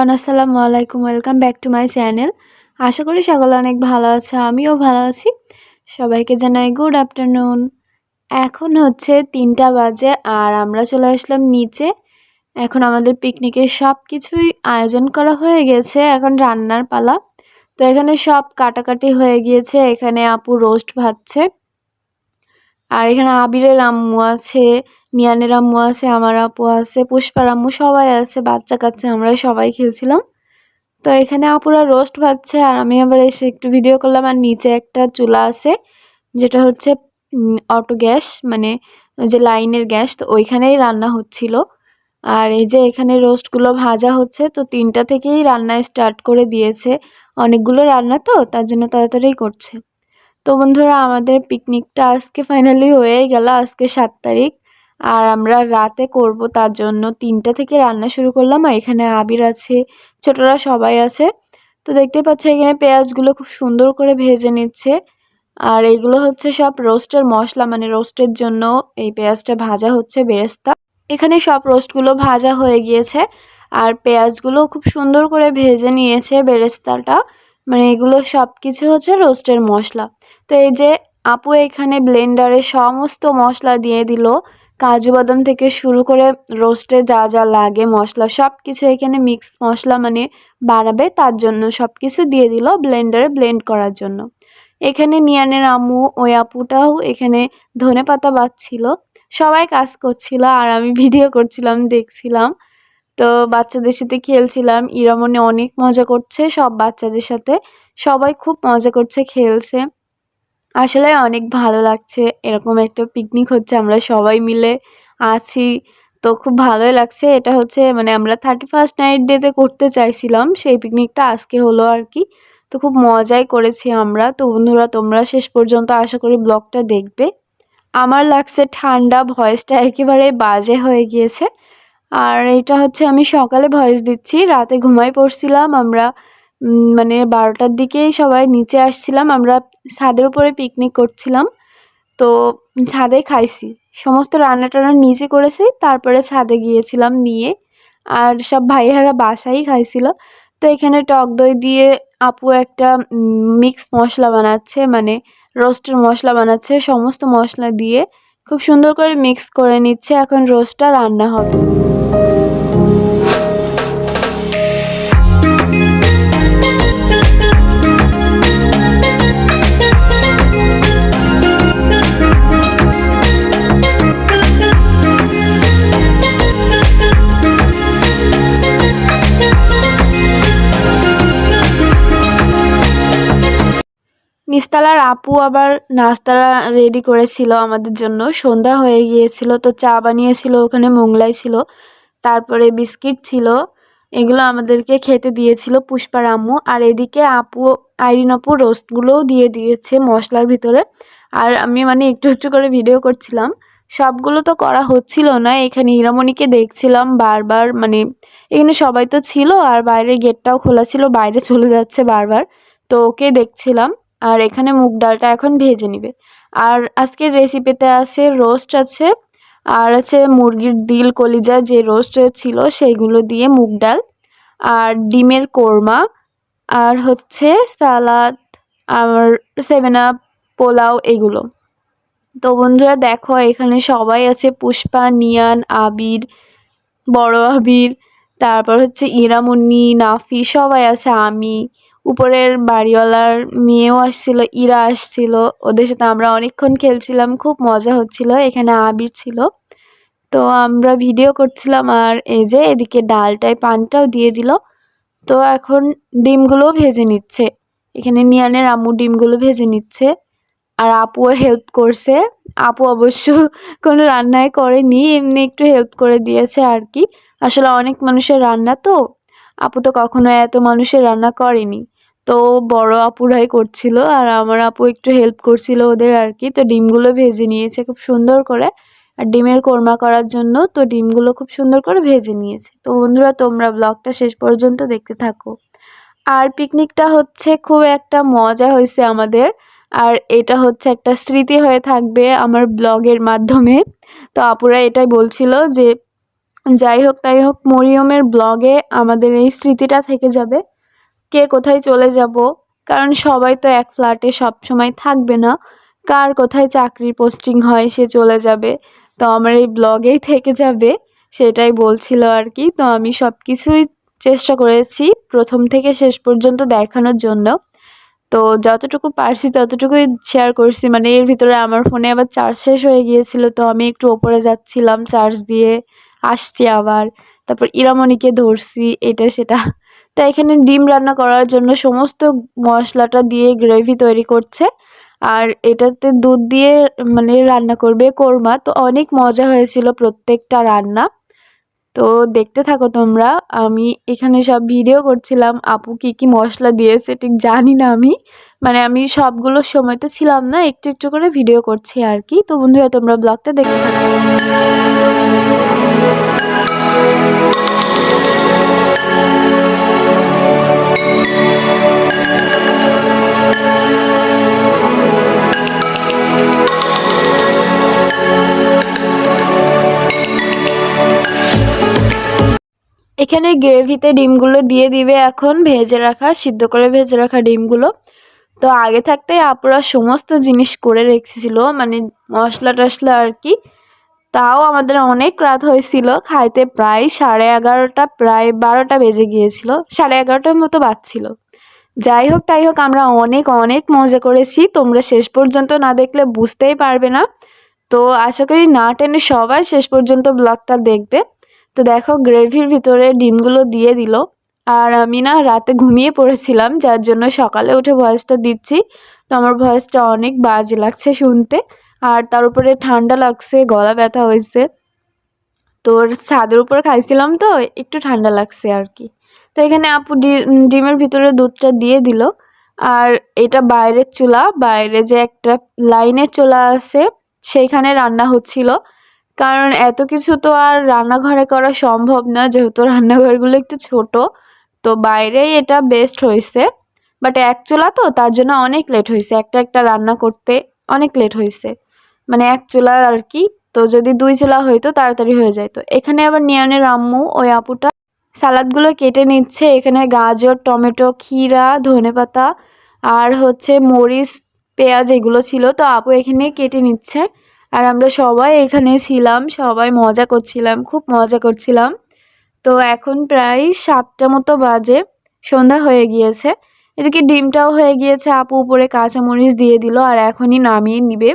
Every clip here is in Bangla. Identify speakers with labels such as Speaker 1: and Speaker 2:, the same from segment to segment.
Speaker 1: এভরিওয়ান, আসসালামু আলাইকুম। Welcome back to my channel আশা করি সকলে অনেক ভালো আছে, আমিও ভালো আছি। সবাইকে জানাই গুড আফটারনুন এখন হচ্ছে তিনটা বাজে আর আমরা চলে আসলাম নিচে। এখন আমাদের পিকনিকের সব কিছুই আয়োজন করা হয়ে গেছে, এখন রান্নার পালা। তো এখানে সব কাটাকাটি হয়ে গিয়েছে, এখানে আপু রোস্ট ভাজছে। আর এখানে আবিরের আম্মু আছে নিয়ানের আম্মু আছে, আমার আপু আছে, পুষ্পার আম্মু সবাই আছে, বাচ্চা কাচ্চা আমরা সবাই খেলছিলাম। তো এখানে আপুরা রোস্ট ভাজছে আর আমি আবার এসে একটু ভিডিও করলাম আর নিচে একটা চুলা আছে, যেটা হচ্ছে অটো গ্যাস মানে যে লাইনের গ্যাস, তো ওইখানেই রান্না হচ্ছিল। আর এই যে এখানে রোস্টগুলো ভাজা হচ্ছে, তো তিনটা থেকেই রান্না স্টার্ট করে দিয়েছে। অনেকগুলো রান্না তো, তার জন্য তাড়াতাড়ি করছে। তো বন্ধুরা, আমাদের পিকনিকটা আজকে ফাইনালি হয়ে গেল, আজকে সাত তারিখ। আর আমরা রাতে করব, তার জন্য তিনটা থেকে রান্না শুরু করলাম। আর এখানে আবির আছে, ছোটরা সবাই আছে। তো দেখতে পাচ্ছি, এখানে পেঁয়াজগুলো খুব সুন্দর করে ভেজে নিচ্ছে। আর এইগুলো হচ্ছে সব রোস্টের মশলা মানে রোস্টের জন্য এই পেঁয়াজটা ভাজা হচ্ছে বেরেস্তা। এখানে সব রোস্টগুলো ভাজা হয়ে গিয়েছে। আর পেঁয়াজগুলো খুব সুন্দর করে ভেজে নিয়েছে বেরেস্তাটা। মানে এগুলো সব কিছু হচ্ছে রোস্টের মশলা। তো এই যে আপু এখানে ব্লেন্ডারে সমস্ত মশলা দিয়ে দিল। কাজু বাদাম থেকে শুরু করে রোস্টে যা যা লাগে মশলা সব কিছু এখানে মিক্স মশলা মানে বাড়াবে, তার জন্য সব কিছু দিয়ে দিল ব্লেন্ডারে ব্লেন্ড করার জন্য। এখানে নিয়ানের আম্মু, ওই আপুটাও এখানে ধনে পাতা বাচ্ছিল। সবাই কাজ করছিল আর আমি ভিডিও করছিলাম, দেখছিলাম। তো বাচ্চাদের সাথে খেলছিলাম, ইরামনে অনেক মজা করছে, সব বাচ্চাদের সাথে। সবাই খুব মজা করছে, খেলছে। আসলে অনেক ভালো লাগছে। এরকম একটা পিকনিক হচ্ছে, আমরা সবাই মিলে আছি। তো খুব ভালোই লাগছে। এটা হচ্ছে মানে আমরা থার্টি ফার্স্ট নাইট ডেতে করতে চাইছিলাম, সেই পিকনিকটা আজকে হলো আর কি। তো খুব মজাই করেছি আমরা। তো বন্ধুরা, তোমরা শেষ পর্যন্ত আশা করি ব্লগটা দেখবে। আমার লাগছে ঠান্ডা ভয়েসটা একেবারে বাজে হয়ে গিয়েছে। আর এটা হচ্ছে আমি সকালে ভয়েস দিচ্ছি, রাতে ঘুমাই পড়ছিলাম আমরা। মানে বারোটার দিকেই সবাই নিচে আসছিলাম। আমরা ছাদের উপরে পিকনিক করছিলাম। তো ছাদে খাইছি। সমস্ত রান্না টান্না নিচে করেছি, তারপরে ছাদে গিয়েছিলাম নিয়ে। আর সব ভাইয়ারা বাসাই খাইছিল। তো এখানে টক দই দিয়ে আপু একটা মিক্স মশলা বানাচ্ছে মানে রোস্টের মশলা বানাচ্ছে, সমস্ত মশলা দিয়ে। খুব সুন্দর করে মিক্স করে নিচ্ছে। এখন রোস্টটা রান্না হবে। আপু আবার নাস্তা রেডি করেছিল আমাদের জন্য। সন্ধ্যা হয়ে গিয়েছিল, তো চা বানিয়েছিল, ওখানে মোংলাই ছিল, তারপরে বিস্কিট ছিল, এগুলো আমাদেরকে খেতে দিয়েছিল পুষ্পার আম্মু। আর এদিকে আপু, আইরিন আপু রোস্টগুলোও দিয়ে দিয়েছে মশলার ভিতরে। আর আমি মানে একটু একটু করে ভিডিও করছিলাম। সবগুলো তো করা হচ্ছিল না, এখানে হিরামণিকে দেখছিলাম বারবার মানে এখানে সবাই তো ছিল, আর বাইরের গেটটাও খোলা ছিল, বাইরে চলে যাচ্ছে বারবার, তো ওকে দেখছিলাম। আর এখানে মুগ ডালটা এখন ভেজে নিবে। আর আজকের রেসিপিতে আছে রোস্ট আছে, আর আছে মুরগির দিল কলিজা যে রোস্ট ছিল সেইগুলো দিয়ে মুগ ডাল, আর ডিমের কোরমা, আর হচ্ছে সালাদ, আর সেভেন আপ পোলাও এগুলো। তো বন্ধুরা দেখো, এখানে সবাই আছে পুষ্পা, নিয়ান, আবির, বড় আবির, তারপর হচ্ছে ইরামুন্নি, নাফি, সবাই আছে, আমি উপরের বাড়িওয়ালার মেয়েও আসছিল, ইরা আসছিল। ওদের সাথে আমরা অনেকক্ষণ খেলছিলাম, খুব মজা হচ্ছিল, এখানে আবির ছিল। তো আমরা ভিডিও করছিলাম আর এই যে এদিকে ডালটায় পানটাও দিয়ে দিল। তো এখন ডিমগুলোও ভেজে নিচ্ছে। এখানে নিয়ানের আম্মু ডিমগুলো ভেজে নিচ্ছে আর আপুও হেল্প করছে। আপু অবশ্য কোনো রান্নায় করেনি, এমনি একটু হেল্প করে দিয়েছে আর কি। আসলে অনেক মানুষের রান্না তো। আপু তো কখনো এত মানুষের রান্না করেনি। তো বড় আপুরাই করছিল আর আমার আপু একটু হেল্প করছিল ওদের আর কি। তো ডিমগুলো ভেজে নিয়েছে খুব সুন্দর করে। আর ডিমের কোরমা করার জন্য তো ডিমগুলো খুব সুন্দর করে ভেজে নিয়েছে। তো বন্ধুরা, তোমরা ব্লগটা শেষ পর্যন্ত দেখতে থাকো। আর পিকনিকটা হচ্ছে খুব একটা মজা হয়েছে আমাদের। আর এটা হচ্ছে একটা স্মৃতি হয়ে থাকবে আমার ব্লগের মাধ্যমে। তো আপুরা এটাই বলছিল যে, যাই হোক তাই হোক মরিয়মের ব্লগে আমাদের এই স্মৃতিটা থেকে যাবে। কে কোথায় চলে যাব? কারণ সবাই তো এক ফ্ল্যাটে সব সময় থাকবে না। কার কোথায় চাকরির পোস্টিং হয় সে চলে যাবে। তো আমার এই ব্লগেই থেকে যাবে, সেটাই বলছিল আর কি। তো আমি সব কিছুই চেষ্টা করেছি প্রথম থেকে শেষ পর্যন্ত দেখানোর জন্য। তো যতটুকু পারছি ততটুকুই শেয়ার করছি। মানে এর ভিতরে আমার ফোনে আবার চার্জ শেষ হয়ে গিয়েছিল, তো আমি একটু ওপরে যাচ্ছিলাম চার্জ দিয়ে আসছি আবার। তারপর ইরামণিকে ধরছি, এটা সেটা। তো এখানে ডিম রান্না করার জন্য সমস্ত মশলাটা দিয়ে গ্রেভি তৈরি করছে। আর এটাতে দুধ দিয়ে মানে রান্না করবে কোরমা। তো অনেক মজা হয়েছিল প্রত্যেকটা রান্না। তো দেখতে থাকো তোমরা, আমি এখানে সব ভিডিও করছিলাম, আপু কি কি মশলা দিয়েছে ঠিক জানি না আমি। মানে আমি সবগুলো সময় তো ছিলাম না, একটু একটু করে ভিডিও করছি আর কি। তো বন্ধুরা, তোমরা ব্লগটা দেখতে থাকো। এখানে গ্রেভিতে ডিমগুলো দিয়ে দিবে এখন, ভেজে রাখা, সিদ্ধ করে ভেজে রাখা ডিমগুলো। তো আগে থাকতেই আপুরা সমস্ত জিনিস করে রেখেছিল মানে মশলা টশলা আর কি। তাও আমাদের অনেক রাত হয়েছিল, খাইতে প্রায় সাড়ে এগারোটা, প্রায় বারোটা বেজে গিয়েছিল, সাড়ে এগারোটার মতো বাজছিল। যাই হোক, তাই হোক, আমরা অনেক অনেক মজা করেছি, তোমরা শেষ পর্যন্ত না দেখলে বুঝতেই পারবে না। তো আশা করি না টেনে সবাই শেষ পর্যন্ত ব্লগটা দেখবে। তো দেখো গ্রেভির ভিতরে ডিমগুলো দিয়ে দিল। আর আমি না রাতে ঘুমিয়ে পড়েছিলাম, যার জন্য সকালে উঠে ভয়েসটা দিচ্ছি। তো আমার ভয়েসটা অনেক বাজে লাগছে শুনতে, আর তার উপরে ঠান্ডা লাগছে, গলা ব্যথা হয়েছে। তোর ছাদের উপরে খাইছিলাম তো, একটু ঠান্ডা লাগছে আর কি। তো এখানে আপু ডিমের ভিতরে দুধটা দিয়ে দিল। আর এটা বাইরের চুলা, বাইরে যে একটা লাইনের চুলা আছে, সেইখানে রান্না হচ্ছিল। কারণ এত কিছু তো আর রান্নাঘরে করা সম্ভব না, যেহেতু রান্নাঘরগুলো একটু ছোট, তো বাইরেই এটা বেস্ট হয়েছে। বাট এক চুলা তো, তার জন্য অনেক লেট হয়েছে। একটা একটা রান্না করতে অনেক লেট হয়েছে। মানে এক চুলা আর কি, তো যদি দুই চুলা হইতো তাড়াতাড়ি হয়ে যায় তো এখানে আবার নিয়নের আম্মু ওই আপুটা সালাদগুলো কেটে নিচ্ছে। এখানে গাজর, টমেটো, ক্ষীরা, ধনে পাতা আর হচ্ছে মরিচ, পেঁয়াজ এগুলো ছিল। তো আপু এখানে কেটে নিচ্ছে। আর আমরা সবাই এখানে ছিলাম, সবাই মজা করছিলাম, খুব মজা করছিলাম। তো এখন প্রায় সাতটা মতো বাজে, সন্ধ্যা হয়ে গিয়েছে। এদিকে ডিমটাও হয়ে গিয়েছে, আপু উপরে কাঁচামরিচ দিয়ে দিল আর এখনই নামিয়ে নিবে।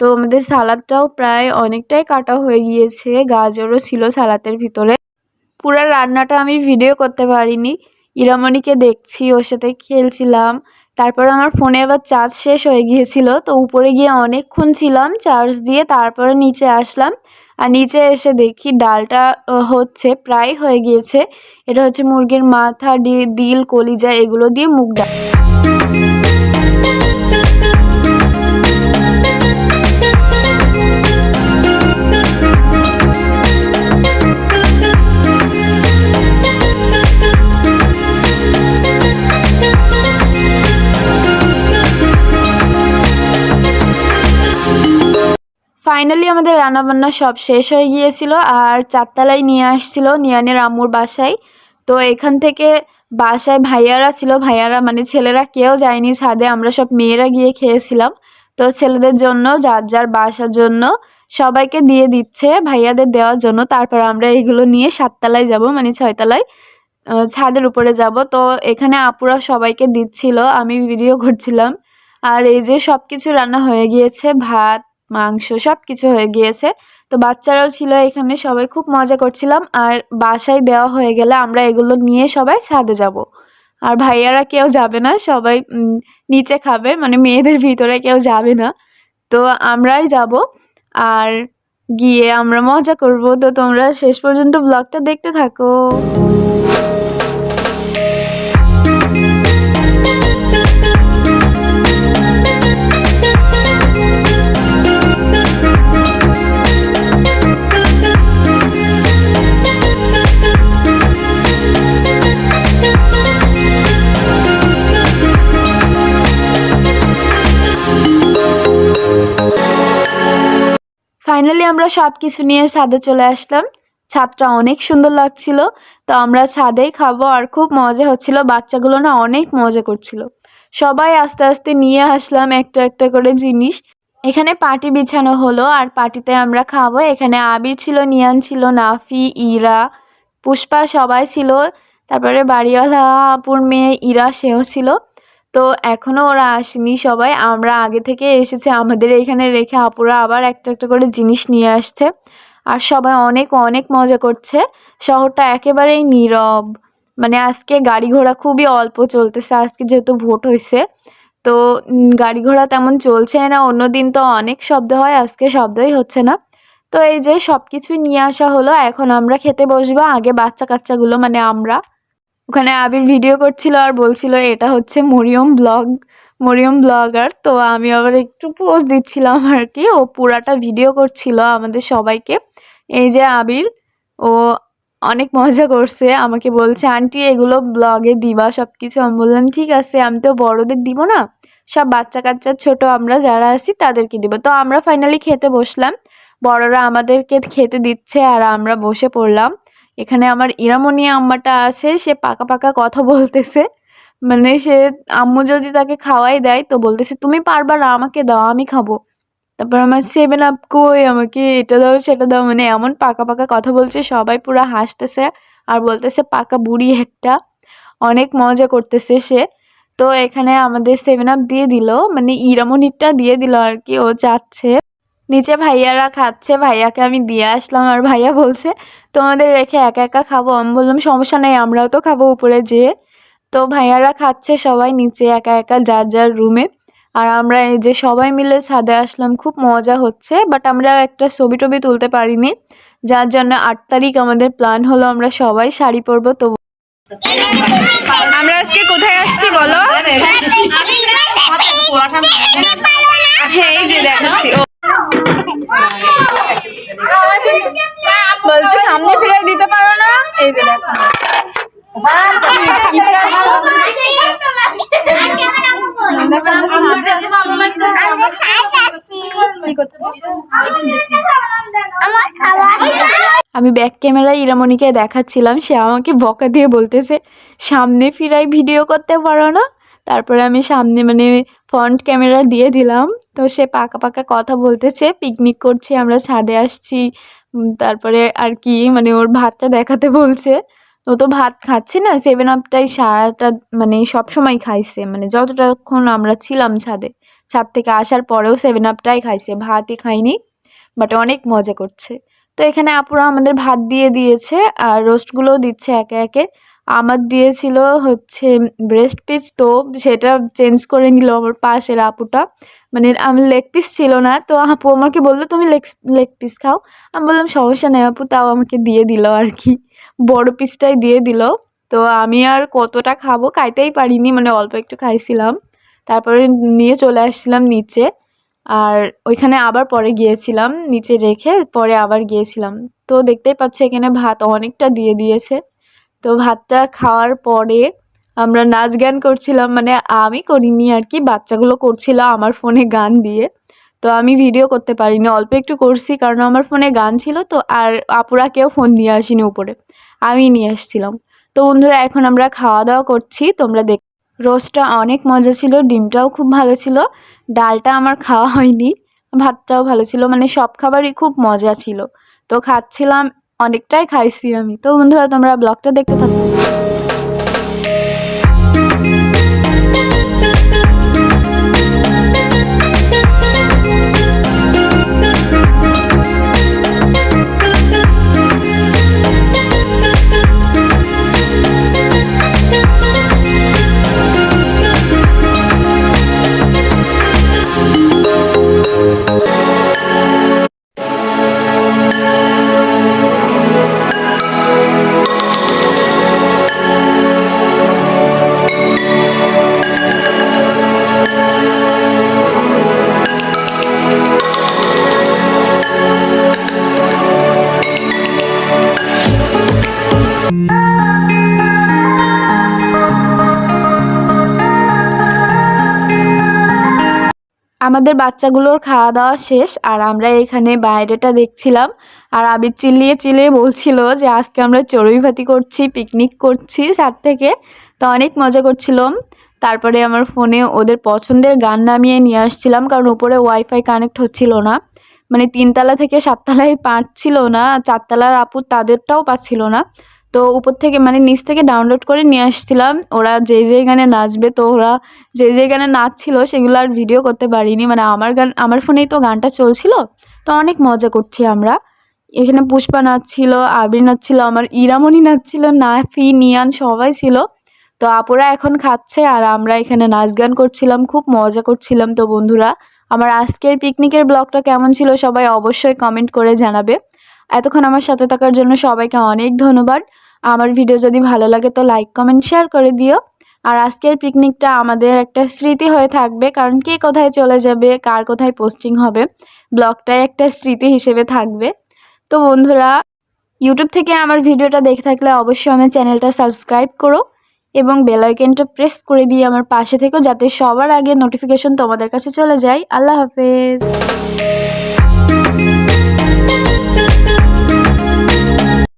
Speaker 1: তো আমাদের সালাদটাও প্রায় অনেকটাই কাটা হয়ে গিয়েছে, গাজরও ছিল সালাদের ভিতরে। পুরো রান্নাটা আমি ভিডিও করতে পারিনি। ইরামণিকে দেখছি, ওর সাথে খেলছিলাম তারপর আমার ফোনে আবার চার্জ শেষ হয়ে গিয়েছিল, তো উপরে গিয়ে অনেকক্ষণ ছিলাম, চার্জ দিয়ে তারপরে নিচে আসলাম। আর নিচে এসে দেখি ডালটা হচ্ছে প্রায় হয়ে গিয়েছে। এটা হচ্ছে মুরগির মাথা, ডি, দিল, কলিজা, এগুলো দিয়ে মুখ ডাল। ফাইনালি আমাদের রান্নাবান্না সব শেষ হয়ে গিয়েছিল আর চারতলায় নিয়ে আসছিল নিয়ানের আম্মুর বাসায়। তো এখান থেকে বাসায় ভাইয়ারা ছিল, ভাইয়ারা মানে ছেলেরা কেউ যায়নি ছাদে, আমরা সব মেয়েরা গিয়ে খেয়েছিলাম। তো ছেলেদের জন্য, যার যার বাসার জন্য সবাইকে দিয়ে দিচ্ছে, ভাইয়াদের দেওয়ার জন্য। তারপর আমরা এগুলো নিয়ে সাততলায় যাব মানে ছয়তলায় ছাদের উপরে যাব। তো এখানে আপুরা সবাইকে দিচ্ছিল, আমি ভিডিও করছিলাম। আর এই যে সব কিছু রান্না হয়ে গিয়েছে, ভাত মাংস সব কিছু হয়ে গিয়েছে। তো বাচ্চারাও ছিল এখানে, সবাই খুব মজা করছিলাম। আর বাসায় দেওয়া হয়ে গেলে আমরা এগুলো নিয়ে সবাই ছাদে যাব। আর ভাইয়ারা কেউ যাবে না, সবাই নিচে খাবে মানে মেয়েদের ভিতরে কেউ যাবে না। তো আমরাই যাব। আর গিয়ে আমরা মজা করব। তো তোমরা শেষ পর্যন্ত ব্লগটা দেখতে থাকো। ফাইনালি আমরা সব কিছু নিয়ে ছাদে চলে আসলাম। ছাদটা অনেক সুন্দর লাগছিল। তো আমরা ছাদেই খাব আর খুব মজা হচ্ছিল। বাচ্চাগুলো না অনেক মজা করছিল। সবাই আস্তে আস্তে নিয়ে আসলাম একটা একটা করে জিনিস। এখানে পাটি বিছানো হলো আর পাটিতে আমরা খাব। এখানে আবির ছিল, নিয়ান ছিল, নাফি, ইরা, পুষ্পা সবাই ছিল। তারপরে বাড়িওয়ালা আপুর মেয়ে ইরা, সেও ছিল। তো এখনও ওরা আসেনি সবাই। আমরা আগে থেকে এসেছে, আমাদের এখানে রেখে আপুরা আবার একটা একটা করে জিনিস নিয়ে আসছে। আর সবাই অনেক অনেক মজা করছে। শহরটা একেবারেই নীরব। মানে আজকে গাড়ি ঘোড়া খুবই অল্প চলতেছে, আজকে যেহেতু ভোট হয়েছে তো গাড়ি ঘোড়া তেমন চলছে না অন্য দিন তো অনেক শব্দ হয়, আজকে শব্দই হচ্ছে না। তো এই যে সব কিছুই নিয়ে আসা হলো, এখন আমরা খেতে বসবো, আগে বাচ্চা কাচ্চাগুলো মানে আমরা। ওখানে আবির ভিডিও করছিল আর বলছিল, এটা হচ্ছে মরিয়ম ব্লগ, মরিয়ম ব্লগার। তো আমি আবার একটু পোজ দিচ্ছিলাম আর কি ও পুরাটা ভিডিও করছিল আমাদের সবাইকে। এই যে আবির, ও অনেক মজা করছে। আমাকে বলছে, আন্টি, এগুলো ব্লগে দিবা সব কিছু আমি বললাম, ঠিক আছে, আমি তো বড়দের দিব না। সব বাচ্চা কাচ্চা ছোট আমরা যারা আছি, তাদেরকে দিব। তো আমরা ফাইনালি খেতে বসলাম। বড়রা আমাদেরকে খেতে দিচ্ছে আর আমরা বসে পড়লাম। এখানে আমার ইরামনি আম্মাটা আছে, সে পাকা পাকা কথা বলতেছে। মানে সে আম্মু যদি তাকে খাওয়াই দেয় তো বলতেছে, তুমি পারবা না, আমাকে দাও, আমি খাব। তারপর আমার সেভেন আপ কই আমাকে এটা দাও, সেটা দাও। মানে এমন পাকা পাকা কথা বলছে, সবাই পুরো হাসতেছে আর বলতেছে, পাকা বুড়ি একটা। অনেক মজা করতেছে সে। তো এখানে আমাদের সেভেন আপ দিয়ে দিল মানে ইরামনিরটা দিয়ে দিল আর কি, ও চাচ্ছে। নিচে ভাইয়ারা খাচ্ছে ভাইয়াকে আমি দিয়ে আসলাম আর ভাইয়া বলছে তোমাদের রেখে একা একা খাব? আমি বললাম সমস্যা নেই আমরাও তো খাব উপরে যেয়ে। তো ভাইয়ারা খাচ্ছে সবাই নিচে একা একা যার যার রুমে আর আমরা এই যে সবাই মিলে ছাদে আসলাম খুব মজা হচ্ছে বাট আমরা একটা ছবি টবি তুলতে পারিনি। যার জন্য আট তারিখ আমাদের প্ল্যান হলো আমরা সবাই শাড়ি পরবো তো আমরা আজকে কোথায় আসছি বলো হ্যাঁ এই যে দেখাচ্ছি ও বলছে সামনে ফিরে দিতে পারো না এই যে দেখো কিসে আসছো? দেখো, আমরা আমি ব্যাক ক্যামেরায় ইরামণিকে দেখাচ্ছিলাম। সে আমাকে বকা দিয়ে বলতেছে, সামনে ফিরাই ভিডিও করতে পারো না? তারপরে আমি সামনে মানে ফ্রন্ট ক্যামেরা দিয়ে দিলাম। তো সে পাকা পাকা কথা বলতেছে পিকনিক করছি, আমরা ছাদে আসছি। তারপরে আর কি মানে ওর ভাতটা দেখাতে বলছে। ও তো ভাত খাচ্ছে না সেভেন আপটাই সারাটা মানে সব সময় খাইছে। মানে যতটাক্ষণ আমরা ছিলাম ছাদে, ছাদ থেকে আসার পরেও সেভেন আপটাই খাইছে, ভাতই খাইনি বাট অনেক মজা করছে। তো এখানে আপুরা আমাদের ভাত দিয়ে দিয়েছে আর রোস্টগুলোও দিচ্ছে একে একে। আমার দিয়েছিল হচ্ছে ব্রেস্ট পিস তো সেটা চেঞ্জ করে নিল আমার পাশের আপুটা। মানে আমি লেগ পিস ছিল না, তো আপু আমাকে বলল, তুমি লেগ লেগ পিস খাও। আমি বললাম, সমস্যা নেই আপু, তাও আমাকে দিয়ে দিল আর কি। বড় পিসটাই দিয়ে দিল। তো আমি আর কতটা খাব খাইতেই পারিনি মানে অল্প একটু খাইছিলাম। তারপরে নিয়ে চলে আসছিলাম নিচে। আর ওইখানে আবার পরে গিয়েছিলাম, নিচে রেখে পরে আবার গিয়েছিলাম। তো দেখতেই পাচ্ছি এখানে ভাত অনেকটা দিয়ে দিয়েছে। তো ভাতটা খাওয়ার পরে আমরা নাচ গান করছিলাম মানে আমি করিনি আর কি, বাচ্চাগুলো করছিল আমার ফোনে গান দিয়ে। তো আমি ভিডিও করতে পারিনি, অল্প একটু করছি কারণ আমার ফোনে গান ছিল তো, আর আপুরা কেউ ফোন নিয়ে আসিনি উপরে আমি নিয়ে আসছিলাম। তো বন্ধুরা এখন আমরা খাওয়া দাওয়া করছি, তোমরা দেখ রোস্টটা অনেক মজা ছিল, ডিমটাও খুব ভালো ছিল, ডালটা আমার খাওয়া হয়নি, ভাতটাও ভালো ছিল মানে সব খাবারই খুব মজা ছিল। তো খাচ্ছিলাম, অনেকটাই খাইছি আমি। তো বন্ধুরা, তোমরা ব্লগটা দেখতে থাকো। আমাদের বাচ্চাগুলোর খাওয়া দাওয়া শেষ, আর আমরা এখানে বাইরেটা দেখছিলাম, আর আবির চিল্লিয়ে চিল্লিয়ে বলছিল যে, আজকে আমরা চড়ুই ভাতি করছি পিকনিক করছি সার থেকে। তো অনেক মজা করছিলাম। তারপরে আমার ফোনে ওদের পছন্দের গান নামিয়ে নিয়ে আসছিলাম, কারণ উপরে ওয়াইফাই কানেক্ট হচ্ছিল না। মানে তিনতলা থেকে সাততলায় পাচ্ছিল না, চারতলার আপু তাদেরটাও পাচ্ছিল না। তো উপর থেকে মানে নিচ থেকে ডাউনলোড করে নিয়ে আসছিলাম। ওরা যে যেই গানে নাচবে, তো ওরা যে যে গানে নাচছিল সেগুলো আর ভিডিও করতে পারিনি। মানে আমার গান, আমার ফোনেই তো গানটা চলছিল, তো অনেক মজা করছি আমরা। এখানে পুষ্পা নাচছিল, আবির নাচছিল, আমার ইরামণি নাচছিল, নাফি, নিয়ান সবাই ছিল। তো আপুরা এখন খাচ্ছে আর আমরা এখানে নাচ গান করছিলাম, খুব মজা করছিলাম। তো বন্ধুরা, আমার আজকের পিকনিকের ব্লগটা কেমন ছিল সবাই অবশ্যই কমেন্ট করে জানাবে। এতক্ষণ আমার সাথে থাকার জন্য সবাইকে অনেক ধন্যবাদ। আমার ভিডিও যদি ভালো লাগে তো লাইক কমেন্ট শেয়ার করে দিও। আর আজকের পিকনিকটা আমাদের একটা স্মৃতি হয়ে থাকবে, কারণ কে কোথায় চলে যাবে, কার কোথায় পোস্টিং হবে, ব্লগটাই একটা স্মৃতি হিসেবে থাকবে। তো বন্ধুরা ইউটিউব থেকে আমার ভিডিওটা দেখে থাকলে অবশ্যই আমার চ্যানেলটা সাবস্ক্রাইব করো এবং বেল আইকনটা প্রেস করে দিয়ে আমার পাশে থেকো যাতে সবার আগে নোটিফিকেশন তোমাদের কাছে চলে যায়। আল্লাহ হাফেজ।